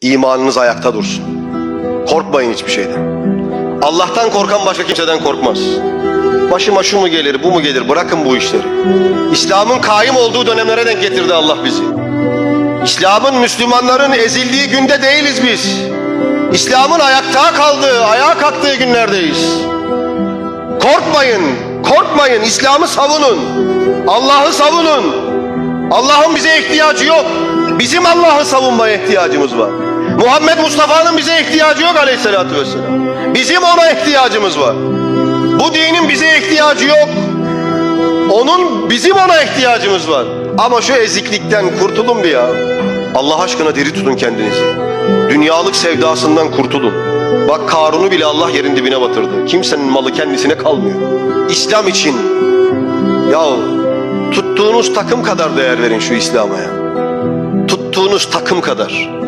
İmanınız ayakta dursun. Korkmayın hiçbir şeyden. Allah'tan korkan başka kimseden korkmaz. Başıma şu mu gelir, bu mu gelir? Bırakın bu işleri. İslam'ın kaim olduğu dönemlere denk getirdi Allah bizi. İslam'ın Müslümanların ezildiği günde değiliz biz. İslam'ın ayakta kaldığı, ayağa kalktığı günlerdeyiz. Korkmayın, korkmayın. İslam'ı savunun. Allah'ı savunun. Allah'ın bize ihtiyacı yok. Bizim Allah'ı savunmaya ihtiyacımız var. Muhammed Mustafa'nın bize ihtiyacı yok aleyhissalatü vesselam. Bizim ona ihtiyacımız var. Bu dinin bize ihtiyacı yok. Onun bizim ona ihtiyacımız var. Ama şu eziklikten kurtulun bir ya. Allah aşkına diri tutun kendinizi. Dünyalık sevdasından kurtulun. Bak Karun'u bile Allah yerin dibine batırdı. Kimsenin malı kendisine kalmıyor. İslam için ya tuttuğunuz takım kadar değer verin şu İslam'a ya. Tuttuğunuz takım kadar.